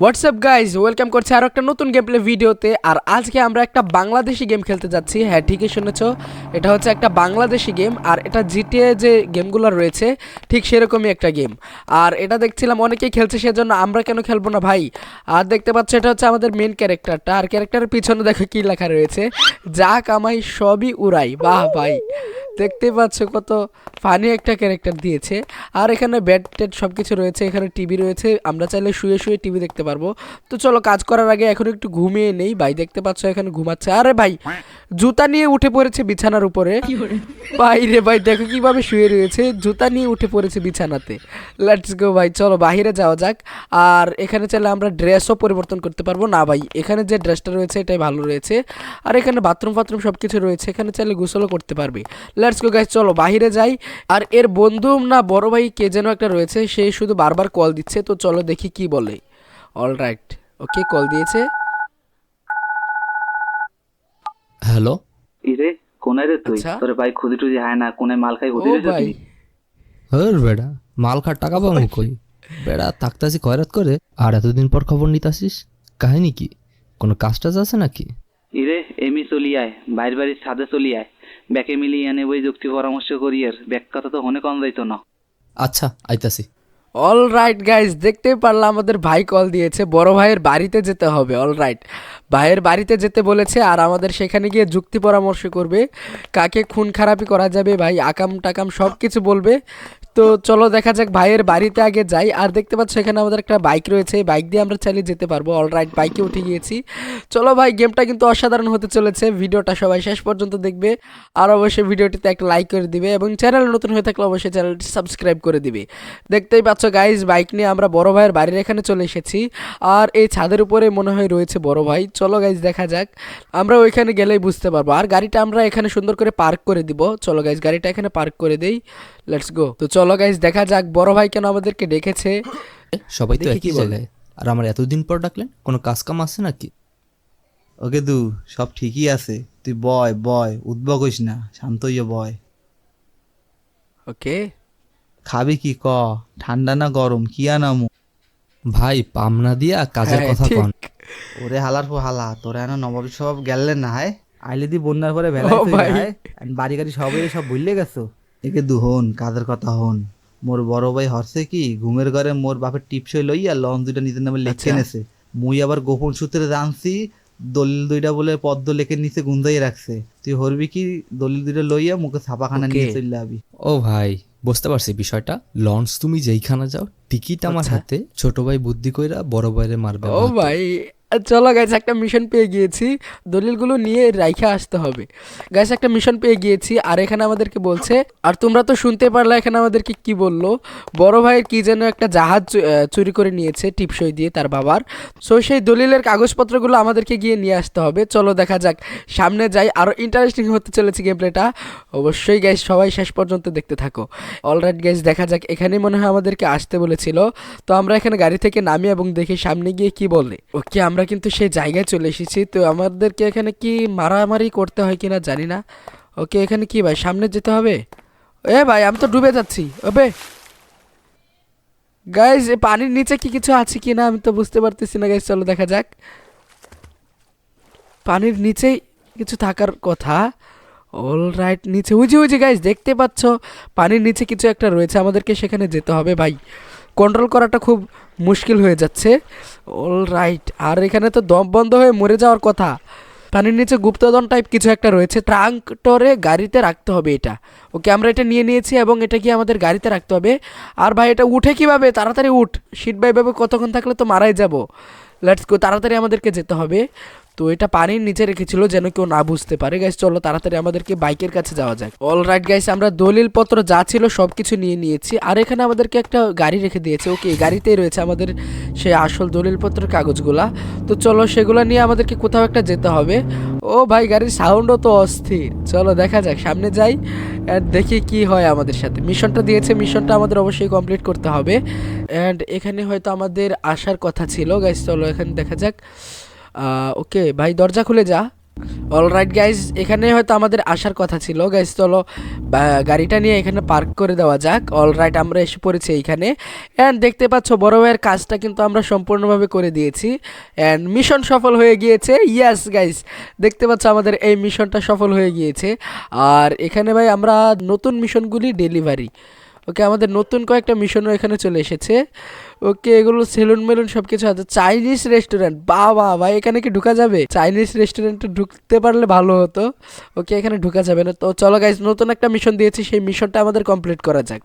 WhatsApp guys welcome করছি আরও একটা নতুন গেম প্লে ভিডিওতে আর আজকে আমরা একটা বাংলাদেশি গেম খেলতে যাচ্ছি। হ্যাঁ ঠিকই শুনেছো। এটা হচ্ছে একটা বাংলাদেশি গেম আর এটা জিটিএ যে গেমগুলো রয়েছে, ঠিক সেরকমই একটা গেম আর এটা দেখছিলাম অনেকেই খেলছে, সেজন্য আমরা কেন খেলব না ভাই? আর দেখতে পাচ্ছ, এটা হচ্ছে আমাদের মেন ক্যারেক্টারটা আর ক্যারেক্টারের পিছনে দেখো কি লেখা রয়েছে। যা কামাই সবই উড়াই। বাহ, ভাই। দেখতে পাচ্ছ কত ফানি একটা ক্যারেক্টার দিয়েছে। আর এখানে ব্যাড টেড সব কিছু রয়েছে এখানে টিভি রয়েছে আমরা চাইলে শুয়ে শুয়ে টিভি দেখতে পারব। তো চলো কাজ করার আগে এখন একটু ঘুমিয়ে নেই ভাই দেখতে পাচ্ছ এখানে ঘুমাচ্ছে। আরে ভাই জুতা নিয়ে উঠে পড়েছে বিছানার উপরে। ভাই রে ভাই দেখো কীভাবে শুয়ে রয়েছে জুতা নিয়ে উঠে পড়েছে বিছানাতে। লেটস গো ভাই চলো বাইরে যাওয়া যাক। আর এখানে চাইলে আমরা ড্রেসও পরিবর্তন করতে পারব। না ভাই এখানে যে ড্রেসটা রয়েছে এটাই ভালো রয়েছে। আর এখানে বাথরুম ফাথরুম সব কিছু রয়েছে এখানে চাইলে গোসলও করতে পারবে। লেটস গো গাইস চলো বাইরে যাই। আর এর বন্ধু না বড় ভাই কে যেন একটা রয়েছে সে শুধু বারবার কল দিচ্ছে তো চলো দেখি কি বলে। অল রাইট ওকে কল দিয়েছে। হ্যালো ইরে কোনায় রে তুই? আচ্ছা। তোর ভাই খুদি টুদি হায় না কোনায় মাল খাই খুদি রে তুই? হর বেড়া মাল খার টাকা পাবো কই? বেড়া থাকতাছি খয়রাত করে আর এতদিন পর খবর নিতাসিস কাহিনী কি? কোনো কাজ টাজ আছে নাকি? ইরে এমি চলি আয় বাইর বাড়ির ছাদে চলি আয়। ব্যাকে মিলিয়ে এনে বই যুক্তি পরামর্শ করি আর ব্যাক কথা তো হনে কম যাইতো না। আচ্ছা আইতাছি। অল রাইট গাইজ দেখতেই পারলাম আমাদের ভাই কল দিয়েছে বড় ভাইয়ের বাড়িতে যেতে হবে অল রাইট ভাইয়ের বাড়িতে যেতে বলেছে আর আমাদের সেখানে গিয়ে যুক্তি পরামর্শ করবে কাকে খুন খারাপি করা যাবে ভাই আকাম টাকাম সব কিছু বলবে তো চলো দেখা যাক, ভাইয়ের বাড়িতে আগে যাই। আর দেখতে পাচ্ছ, এখানে আমাদের একটা বাইক রয়েছে। বাইক দিয়ে আমরা চালিয়ে যেতে পারব। অল রাইট বাইকে উঠে গিয়েছি। চলো ভাই গেমটা কিন্তু অসাধারণ হতে চলেছে। ভিডিওটা সবাই শেষ পর্যন্ত দেখবে। আর অবশ্যই ভিডিওটিতে একটা লাইক করে দিবে এবং চ্যানেল নতুন হয়ে থাকলে অবশ্যই চ্যানেলটি সাবস্ক্রাইব করে দিবে। দেখতেই পাচ্ছ গাইজ বাইক নিয়ে আমরা বড় ভাইয়ের বাড়ির এখানে চলে এসেছি। আর এই ছাদের উপরে মনে হয় রয়েছে বড় ভাই। চলো গাইজ দেখা যাক। আমরা ওইখানে গেলেই বুঝতে পারব। আর গাড়িটা আমরা এখানে সুন্দর করে পার্ক করে দিব। চলো গাইজ গাড়িটা এখানে পার্ক করে দেই। লেটস গো তো চলো গাইজ দেখা যাক বড় ভাই কেন আমাদেরকে ডেকেছে। সবাই তো দেখি একই কি বলে। জায়গায় আর আমার এতদিন পর ডাকলেন কোনো কাজ কাম আছে নাকি? ওকে দু সব ঠিকই আছে। তুই বয় বয় উদ্ভব হইস না শান্ত হইয়া বয়। ওকে। খাবি কি ক? ঠান্ডা না গরম? কি আনামু? ভাই পামনা দিয়া কাজের হ্যাঁ, কথা ঠিক। কন ওরে হালার পো হালা তোরা এনে নবাব সব গেলেন না হায়। আইলে দি বন্যার পরে ভেলা ও ভাই। বাড়ি গাড়ি সবাই সব ভুললে গেছো। একে দু হন কাজের কথা হন? মোর বড় ভাই হরছে কি ঘুমের ঘরে মোর বাপের টিপসই লইয়া লন দুইটা নিজের নামে লিখে আচ্ছা। নেছে। মুই আবার গোপন সূত্রে জানছি দলিল দুইটা বলে পদ্ম লেখে নিচে গুন্দাই রাখছে। তুই হরবি কি দলিল দুইটা লইয়া মুখে ছাপাখানা নিয়ে. চলে আবি। ও ভাই বুঝতে পারছি বিষয়টা। লঞ্চ তুমি যেইখানে যাও টিকিট আমার আচ্ছা। হাতে। ছোট ভাই বুদ্ধি কইরা বড় ভাইরে মারবে ও ভাই চলো গাইজ একটা মিশন পেয়ে গিয়েছি। দলিলগুলো নিয়ে রাইখে আসতে হবে। গাইজ একটা মিশন পেয়ে গিয়েছি, আর এখানে আমাদেরকে বলছে, আর তোমরা তো শুনতে পারলে এখানে আমাদেরকে কি বলল? বড় ভাইয়ের কি যেন একটা জাহাজ চুরি করে নিয়েছে টিপসই দিয়ে তার বাবার। সো সেই দলিলের কাগজপত্রগুলো আমাদেরকে গিয়ে নিয়ে আসতে হবে। চলো দেখা যাক, সামনে যাই। আরও ইন্টারেস্টিং হতে চলেছে গেম প্লেটা অবশ্যই গাইজ সবাই শেষ পর্যন্ত দেখতে থাকো। অলরাইট গাইজ দেখা যাক। এখানে মনে হয় আমাদেরকে আসতে বলেছিল। তো আমরা এখানে গাড়ি থেকে নামি এবং দেখি সামনে গিয়ে কি বলে। ওকে আমরা কিন্তু সেই জায়গায় চলে এসেছি। তো আমাদেরকে এখানে কি মারামারি করতে হয় কিনা জানি না। ওকে, এখানে কি ভাই? সামনে যেতে হবে? এ ভাই, আমি তো ডুবে যাচ্ছি। ওবে। গাইজ পানির নিচে কি কিছু আছে কি না আমি তো বুঝতে পারতেছি না গাইজ চলো দেখা যাক। পানির নিচেই কিছু থাকার কথা। অল রাইট নিচে উজি উজি গাইজ দেখতে পাচ্ছ? পানির নিচে কিছু একটা রয়েছে, আমাদেরকে সেখানে যেতে হবে ভাই। কন্ট্রোল করাটা খুব মুশকিল হয়ে যাচ্ছে। অল রাইট আর এখানে তো দম বন্ধ হয়ে মরে যাওয়ার কথা। পানির নিচে গুপ্তধন টাইপ কিছু একটা রয়েছে। ট্রাঙ্কটরে গাড়িতে রাখতে হবে এটা। ওকে আমরা এটা নিয়ে নিয়েছি এবং এটা কি আমাদের গাড়িতে রাখতে হবে? আর ভাই, এটা উঠে কীভাবে? তাড়াতাড়ি উঠ। সিট বাই ভাবে কতক্ষণ থাকলে তো মারাই যাব? লেটস গো তাড়াতাড়ি আমাদেরকে যেতে হবে। তো এটা পানির নিচে রেখেছিল যেন কেউ না বুঝতে পারে। গাইস চলো তাড়াতাড়ি আমাদেরকে বাইকের কাছে যাওয়া যাক। অল রাইট গাইস আমরা দলিলপত্র যা ছিল সব কিছু নিয়ে নিয়েছি। আর এখানে আমাদেরকে একটা গাড়ি রেখে দিয়েছে। ওকে গাড়িতেই রয়েছে আমাদের সেই আসল দলিলপত্রের কাগজগুলা। তো চলো সেগুলো নিয়ে আমাদেরকে কোথাও একটা যেতে হবে। ও ভাই, গাড়ির সাউন্ডও তো অস্থির। চলো দেখা যাক, সামনে যাই অ্যান্ড দেখি কি হয় আমাদের সাথে। মিশনটা দিয়েছে মিশনটা আমাদের অবশ্যই কমপ্লিট করতে হবে। অ্যান্ড এখানে হয়তো আমাদের আসার কথা ছিল। গাইস চলো এখানে দেখা যাক। ওকে ভাই, দরজা খুলে যা। অলরাইট গাইজ এখানে হয়তো আমাদের আসার কথা ছিল। গাইজ চলো গাড়িটা নিয়ে এখানে পার্ক করে দেওয়া যাক। অল অলরাইট আমরা এসে পড়েছি এইখানে। অ্যান্ড দেখতে পাচ্ছ, বড় ভাইয়ের কাজটা কিন্তু আমরা সম্পূর্ণভাবে করে দিয়েছি। অ্যান্ড মিশন সফল হয়ে গিয়েছে। ইয়াস গাইজ দেখতে পাচ্ছ আমাদের এই মিশনটা সফল হয়ে গিয়েছে। আর এখানে ভাই, আমরা নতুন মিশনগুলি ডেলিভারি ওকে, আমাদের নতুন কয়েকটা মিশনও এখানে চলে এসেছে। ওকে, এগুলো সেলুন মেলুন সব কিছু আছে। চাইনিজ রেস্টুরেন্ট বা বা বা এখানে কি ঢুকা যাবে? চাইনিজ রেস্টুরেন্টে ঢুকতে পারলে ভালো হতো। ওকে, এখানে ঢুকা যাবে না। তো চলো গাইজ নতুন একটা মিশন দিয়েছি, সেই মিশনটা আমাদের কমপ্লিট করা যাক।